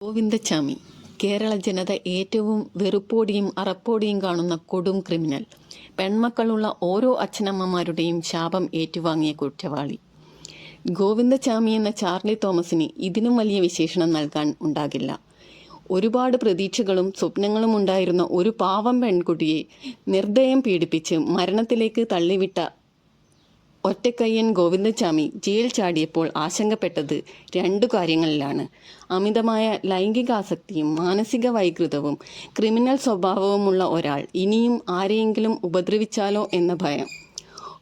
ഗോവിന്ദച്ചാമി കേരള ജനത ഏറ്റവും വെറുപ്പോടിയും അറപ്പോടിയും കാണുന്ന കൊടും ക്രിമിനൽ. പെൺമക്കളുള്ള ഓരോ അച്ഛനമ്മമാരുടെയും ശാപം ഏറ്റുവാങ്ങിയ കുറ്റവാളി. ഗോവിന്ദച്ചാമി എന്ന ചാർലി തോമസിന് ഇതിനും വലിയ വിശേഷണം നൽകാൻ ഉണ്ടാകില്ല. ഒരുപാട് പ്രതീക്ഷകളും സ്വപ്നങ്ങളും ഉണ്ടായിരുന്ന ഒരു പാവം പെൺകുട്ടിയെ നിർദ്ദയം പീഡിപ്പിച്ച് മരണത്തിലേക്ക് തള്ളിവിട്ട ഒറ്റക്കയ്യൻ ഗോവിന്ദച്ചാമി ജയിൽ ചാടിയപ്പോൾ ആശങ്കപ്പെട്ടത് രണ്ടു കാര്യങ്ങളിലാണ്. അമിതമായ ലൈംഗികാസക്തിയും മാനസിക വൈകൃതവും ക്രിമിനൽ സ്വഭാവവുമുള്ള ഒരാൾ ഇനിയും ആരെയെങ്കിലും ഉപദ്രവിച്ചാലോ എന്ന ഭയം.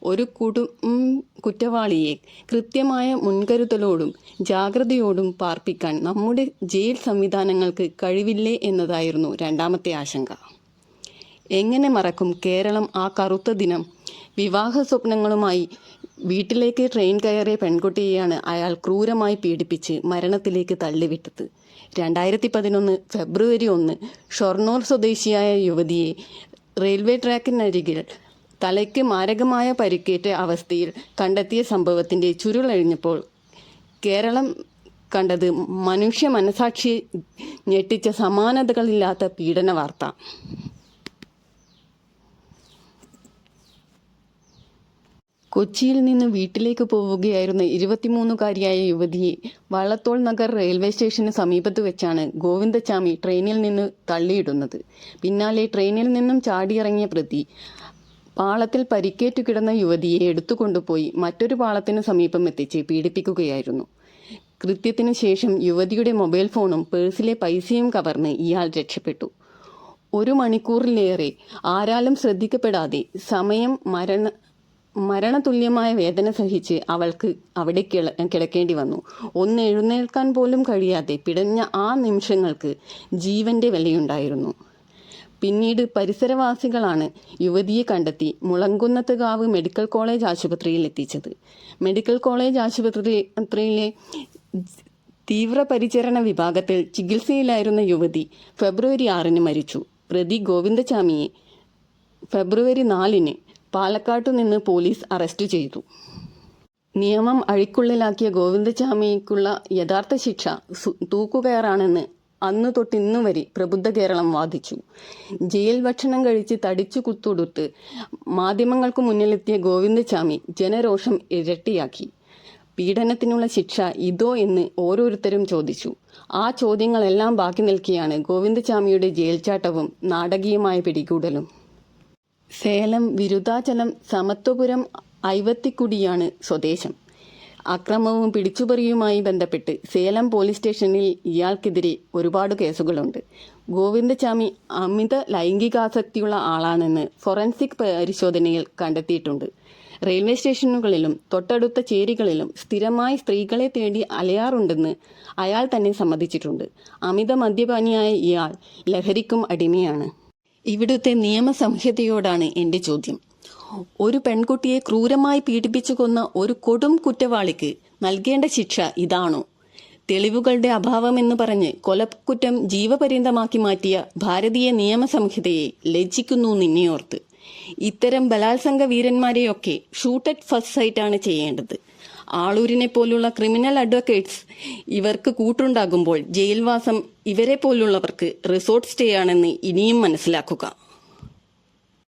ഒരു കുടും കുറ്റവാളിയെ കൃത്യമായ മുൻകരുതലോടും ജാഗ്രതയോടും പാർപ്പിക്കാൻ നമ്മുടെ ജയിൽ സംവിധാനങ്ങൾക്ക് കഴിവില്ലേ എന്നതായിരുന്നു രണ്ടാമത്തെ ആശങ്ക. എങ്ങനെ മറക്കും കേരളം ആ കറുത്ത ദിനം വിവാഹ സ്വപ്നങ്ങളുമായി വീട്ടിലേക്ക് ട്രെയിൻ കയറിയ പെൺകുട്ടിയെയാണ് അയാൾ ക്രൂരമായി പീഡിപ്പിച്ച് മരണത്തിലേക്ക് തള്ളിവിട്ടത്. രണ്ടായിരത്തി പതിനൊന്ന് ഫെബ്രുവരി ഒന്ന് ഷൊർണൂർ സ്വദേശിയായ യുവതിയെ റെയിൽവേ ട്രാക്കിനരികിൽ തലയ്ക്ക് മാരകമായ പരിക്കേറ്റ അവസ്ഥയിൽ കണ്ടെത്തിയ സംഭവത്തിന്റെ ചുരുളഴിഞ്ഞപ്പോൾ കേരളം കണ്ടത് മനുഷ്യ മനസാക്ഷി ഞെട്ടിച്ച സമാനതകളില്ലാത്ത പീഡന വാർത്ത. കൊച്ചിയിൽ നിന്ന് വീട്ടിലേക്ക് പോവുകയായിരുന്ന ഇരുപത്തിമൂന്നുകാരിയായ യുവതിയെ വള്ളത്തോൾ നഗർ റെയിൽവേ സ്റ്റേഷന് സമീപത്ത് വെച്ചാണ് ഗോവിന്ദച്ചാമി ട്രെയിനിൽ നിന്ന് തള്ളിയിടുന്നത്. പിന്നാലെ ട്രെയിനിൽ നിന്നും ചാടിയിറങ്ങിയ പ്രതി പാളത്തിൽ പരിക്കേറ്റു കിടന്ന യുവതിയെ എടുത്തുകൊണ്ടുപോയി മറ്റൊരു പാളത്തിന് സമീപം എത്തിച്ച് പീഡിപ്പിക്കുകയായിരുന്നു. കൃത്യത്തിനു ശേഷം യുവതിയുടെ മൊബൈൽ ഫോണും പേഴ്സിലെ പൈസയും കവർന്ന് ഇയാൾ രക്ഷപ്പെട്ടു. ഒരു മണിക്കൂറിലേറെ ആരാലും ശ്രദ്ധിക്കപ്പെടാതെ സമയം മരണ മരണതുല്യമായ വേദന സഹിച്ച് അവൾക്ക് അവിടെ കിള കിടക്കേണ്ടി വന്നു. ഒന്ന് എഴുന്നേൽക്കാൻ പോലും കഴിയാതെ പിടഞ്ഞ ആ നിമിഷങ്ങൾക്ക് ജീവന്റെ വിലയുണ്ടായിരുന്നു. പിന്നീട് പരിസരവാസികളാണ് യുവതിയെ കണ്ടെത്തി മുളങ്കുന്നത്തുകാവ് മെഡിക്കൽ കോളേജ് ആശുപത്രിയിൽ എത്തിച്ചത്. മെഡിക്കൽ കോളേജ് ആശുപത്രിയിലെ തീവ്രപരിചരണ വിഭാഗത്തിൽ ചികിത്സയിലായിരുന്ന യുവതി ഫെബ്രുവരി ആറിന് മരിച്ചു. പ്രതി ഗോവിന്ദചാമിയെ ഫെബ്രുവരി നാലിന് പാലക്കാട്ടു നിന്ന് പോലീസ് അറസ്റ്റ് ചെയ്തു. നിയമം അഴിക്കുള്ളിലാക്കിയ ഗോവിന്ദചാമിക്കുള്ള യഥാർത്ഥ ശിക്ഷ തൂക്കുകയറാണെന്ന് അന്നു തൊട്ട് ഇന്നു വരെ പ്രബുദ്ധ കേരളം വാദിച്ചു. ജയിൽ ഭക്ഷണം കഴിച്ച് തടിച്ചു കുത്തൊടുത്ത് മാധ്യമങ്ങൾക്ക് മുന്നിലെത്തിയ ഗോവിന്ദചാമി ജനരോഷം ഇരട്ടിയാക്കി. പീഡനത്തിനുള്ള ശിക്ഷ ഇതോ എന്ന് ഓരോരുത്തരും ചോദിച്ചു. ആ ചോദ്യങ്ങളെല്ലാം ബാക്കി നിൽക്കുകയാണ് ഗോവിന്ദചാമിയുടെ ജയിൽ ചാട്ടവും നാടകീയമായ പിടികൂടലും. സേലം വിരുദ്ധാചലം സമത്വപുരം ഐവത്തിക്കുടിയാണ് സ്വദേശം. അക്രമവും പിടിച്ചുപറിയുമായി ബന്ധപ്പെട്ട് സേലം പോലീസ് സ്റ്റേഷനിൽ ഇയാൾക്കെതിരെ ഒരുപാട് കേസുകളുണ്ട്. ഗോവിന്ദചാമി അമിത ലൈംഗികാസക്തിയുള്ള ആളാണെന്ന് ഫോറൻസിക് പരിശോധനയിൽ കണ്ടെത്തിയിട്ടുണ്ട്. റെയിൽവേ സ്റ്റേഷനുകളിലും തൊട്ടടുത്ത ചേരികളിലും സ്ഥിരമായി സ്ത്രീകളെ തേടി അലയാറുണ്ടെന്ന് അയാൾ തന്നെ സമ്മതിച്ചിട്ടുണ്ട്. അമിത മദ്യപാനിയായ ഇയാൾ ലഹരിക്കും അടിമയാണ്. ഇവിടുത്തെ നിയമസംഹിതയോടാണ് എന്റെ ചോദ്യം. ഒരു പെൺകുട്ടിയെ ക്രൂരമായി പീഡിപ്പിച്ചു കൊന്ന ഒരു കൊടും കുറ്റവാളിക്ക് നൽകേണ്ട ശിക്ഷ ഇതാണോ? തെളിവുകളുടെ അഭാവമെന്ന് പറഞ്ഞ് കൊലക്കുറ്റം ജീവപര്യന്തമാക്കി മാറ്റിയ ഭാരതീയ നിയമസംഹിതയെ ലജ്ജിക്കുന്നു നിന്നെയോർത്ത്. ഇത്തരം ബലാത്സംഗ വീരന്മാരെയൊക്കെ ഷൂട്ടറ്റ് ഫസ്റ്റ് സൈറ്റാണ് ചെയ്യേണ്ടത്. ആളൂരിനെ പോലുള്ള ക്രിമിനൽ അഡ്വക്കേറ്റ്സ് ഇവർക്ക് കൂട്ടുണ്ടാകുമ്പോൾ ജയിൽവാസം ഇവരെ പോലുള്ളവർക്ക് റിസോർട്ട് സ്റ്റേ ആണെന്ന് ഇനിയും മനസ്സിലാക്കുക.